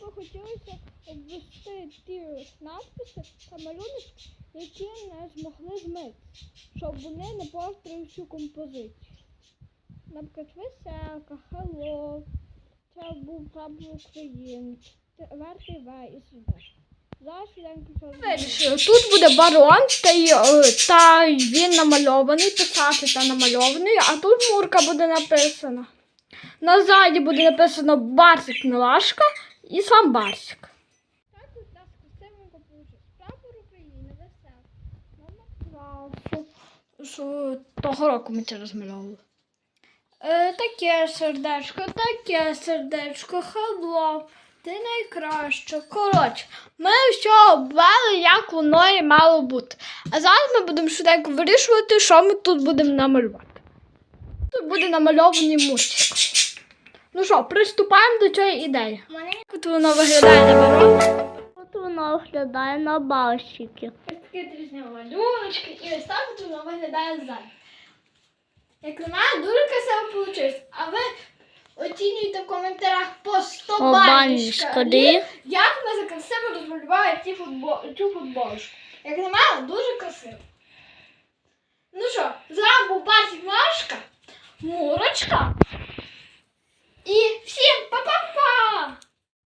би хотілося обвести ті надписи та малюнок, які не змогли змити, щоб вони не портили всю композицію. Наприклад, веселка, хелло, це був прапор України, вертий В і сюди. Тут буде барон, та, й, е, та він намальований, писати та намальований, а тут мурка буде написана. На ззаді буде написано Барсик Милашка і сам Барсик. Так у нас красивенько получилось. Прапор України, веселка. Номер класу. Що того року ми це розмальовували. Е, таке сердечко, таке сердечко, хабло. Ти найкраще. Коротше, ми все обвели, як воно і мало бути. А зараз ми будемо швиденько вирішувати, що ми тут будемо намалювати. Тут буде намальований мультик. Ну що, приступаємо до цієї ідеї. Тут воно виглядає на барон. От воно виглядає на барщики. Ось такі різні малюночки, і ось так от воно виглядає ззаду. Як на мене, дуже красиво вийшло. А ви оцінюйте в коментарях по 100 бальні шкалі, як ми за красиво розмалювали ці футбол... цю футболочку. Як на мене, дуже красиво. Ну що, зразу був Барсик Машка, Мурочка,